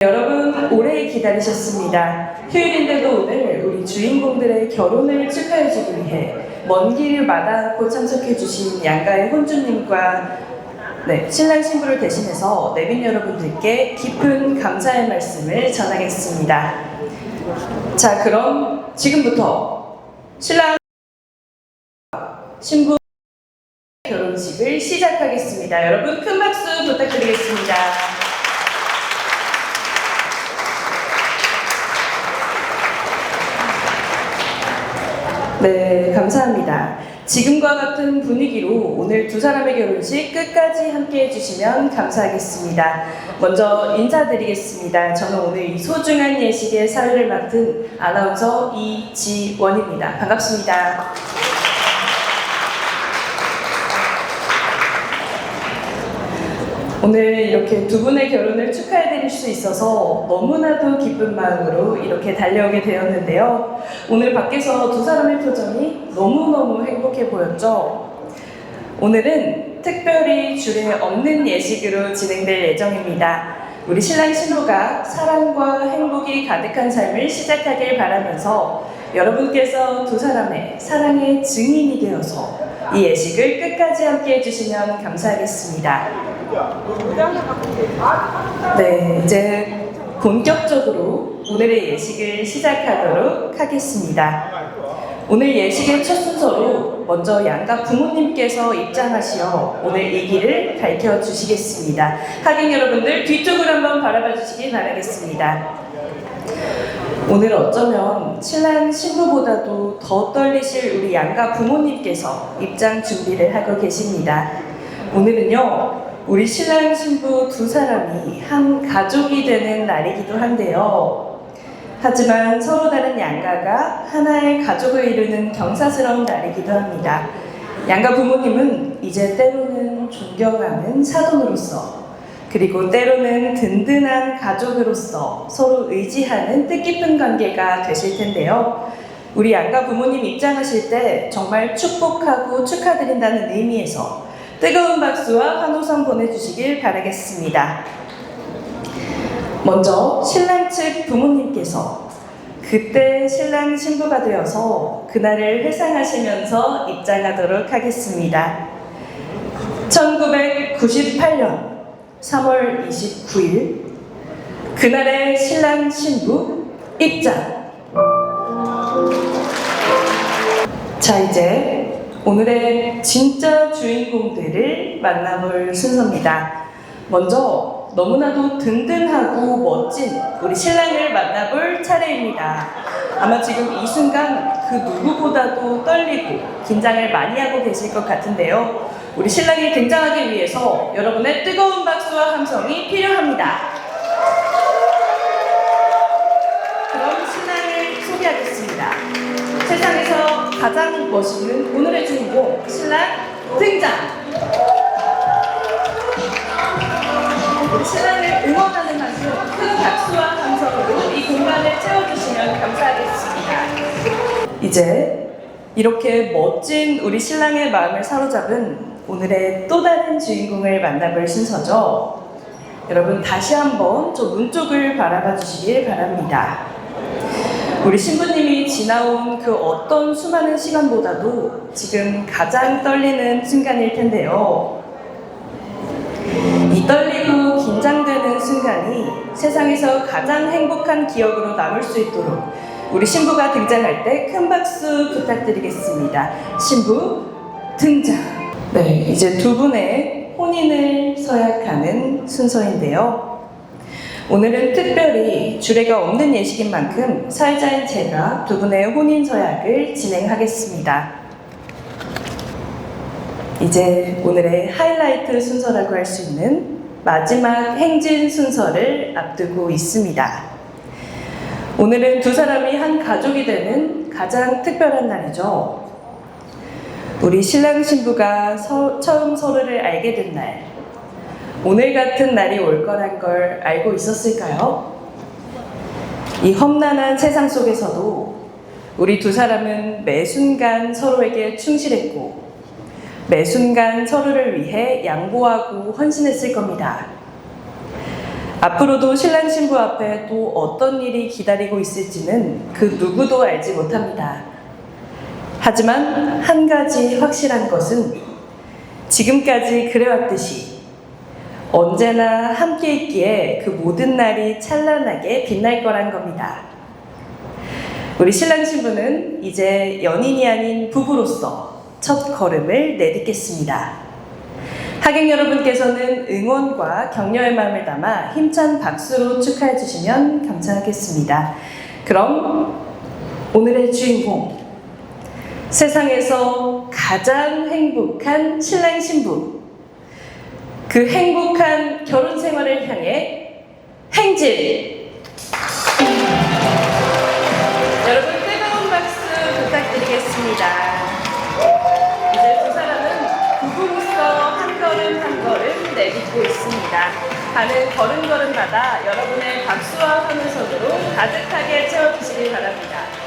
여러분 오래 기다리셨습니다. 휴일인데도 오늘 우리 주인공들의 결혼을 축하해주기 위해 먼 길을 마다 않고 참석해주신 양가의 혼주님과 네, 신랑 신부를 대신해서 내빈 여러분들께 깊은 감사의 말씀을 전하겠습니다. 자, 그럼 지금부터 신랑 신부 결혼식을 시작하겠습니다. 여러분 큰 박수 부탁드리겠습니다. 네, 감사합니다. 지금과 같은 분위기로 오늘 두 사람의 결혼식 끝까지 함께 해주시면 감사하겠습니다. 먼저 인사드리겠습니다. 저는 오늘 이 소중한 예식의 사회를 맡은 아나운서 이지원입니다. 반갑습니다. 오늘 이렇게 두 분의 결혼을 축하해드릴 수 있어서 너무나도 기쁜 마음으로 이렇게 달려오게 되었는데요. 오늘 밖에서 두 사람의 표정이 너무너무 행복해 보였죠. 오늘은 특별히 줄에 없는 예식으로 진행될 예정입니다. 우리 신랑 신부가 사랑과 행복이 가득한 삶을 시작하길 바라면서 여러분께서 두 사람의 사랑의 증인이 되어서 이 예식을 끝까지 함께 해주시면 감사하겠습니다. 네, 이제 본격적으로 오늘의 예식을 시작하도록 하겠습니다. 오늘 예식의 첫 순서로 먼저 양가 부모님께서 입장하시어 오늘 이 길을 밝혀 주시겠습니다. 하객 여러분들 뒤쪽을 한번 바라봐 주시기 바라겠습니다. 오늘 어쩌면 신랑 신부보다도 더 떨리실 우리 양가 부모님께서 입장 준비를 하고 계십니다. 오늘은요, 우리 신랑 신부 두 사람이 한 가족이 되는 날이기도 한데요. 하지만 서로 다른 양가가 하나의 가족을 이루는 경사스러운 날이기도 합니다. 양가 부모님은 이제 때로는 존경하는 사돈으로서 그리고 때로는 든든한 가족으로서 서로 의지하는 뜻깊은 관계가 되실 텐데요. 우리 양가 부모님 입장하실 때 정말 축복하고 축하드린다는 의미에서 뜨거운 박수와 환호성 보내주시길 바라겠습니다. 먼저 신랑 측 부모님께서 그때 신랑 신부가 되어서 그날을 회상하시면서 입장하도록 하겠습니다. 1998년 3월 29일 그날의 신랑 신부 입장. 자 이제 오늘의 진짜 주인공들을 만나볼 순서입니다. 먼저 너무나도 든든하고 멋진 우리 신랑을 만나볼 차례입니다. 아마 지금 이 순간 그 누구보다도 떨리고 긴장을 많이 하고 계실 것 같은데요. 우리 신랑이 등장하기 위해서 여러분의 뜨거운 박수와 함성이 필요합니다. 가장 멋있는 오늘의 주인공 신랑 등장. 신랑을 응원하는 만큼 큰 박수와 함성으로 이 공간을 채워주시면 감사하겠습니다. 이제 이렇게 멋진 우리 신랑의 마음을 사로잡은 오늘의 또 다른 주인공을 만나볼 순서죠. 여러분 다시 한번 저 문 쪽을 바라봐 주시길 바랍니다. 우리 신부님이 지나온 그 어떤 수많은 시간보다도 지금 가장 떨리는 순간일 텐데요. 이 떨리고 긴장되는 순간이 세상에서 가장 행복한 기억으로 남을 수 있도록 우리 신부가 등장할 때 큰 박수 부탁드리겠습니다. 신부 등장. 네, 이제 두 분의 혼인을 서약하는 순서인데요. 오늘은 특별히 주례가 없는 예식인 만큼 사회자인 제가 두 분의 혼인 서약을 진행하겠습니다. 이제 오늘의 하이라이트 순서라고 할 수 있는 마지막 행진 순서를 앞두고 있습니다. 오늘은 두 사람이 한 가족이 되는 가장 특별한 날이죠. 우리 신랑 신부가 서- 처음 서로를 알게 된 날, 오늘 같은 날이 올 거란 걸 알고 있었을까요? 이 험난한 세상 속에서도 우리 두 사람은 매 순간 서로에게 충실했고 매 순간 서로를 위해 양보하고 헌신했을 겁니다. 앞으로도 신랑 신부 앞에 또 어떤 일이 기다리고 있을지는 그 누구도 알지 못합니다. 하지만 한 가지 확실한 것은 지금까지 그래왔듯이 언제나 함께 있기에 그 모든 날이 찬란하게 빛날 거란 겁니다. 우리 신랑 신부는 이제 연인이 아닌 부부로서 첫 걸음을 내딛겠습니다. 하객 여러분께서는 응원과 격려의 마음을 담아 힘찬 박수로 축하해 주시면 감사하겠습니다. 그럼 오늘의 주인공 세상에서 가장 행복한 신랑 신부 그 행복한 결혼 생활을 향해 행진 여러분 뜨거운 박수 부탁드리겠습니다. 이제 두 사람은 부부로서 한 걸음 한 걸음 내딛고 있습니다. 가는 걸음걸음마다 여러분의 박수와 환호성으로 가득하게 채워주시기 바랍니다.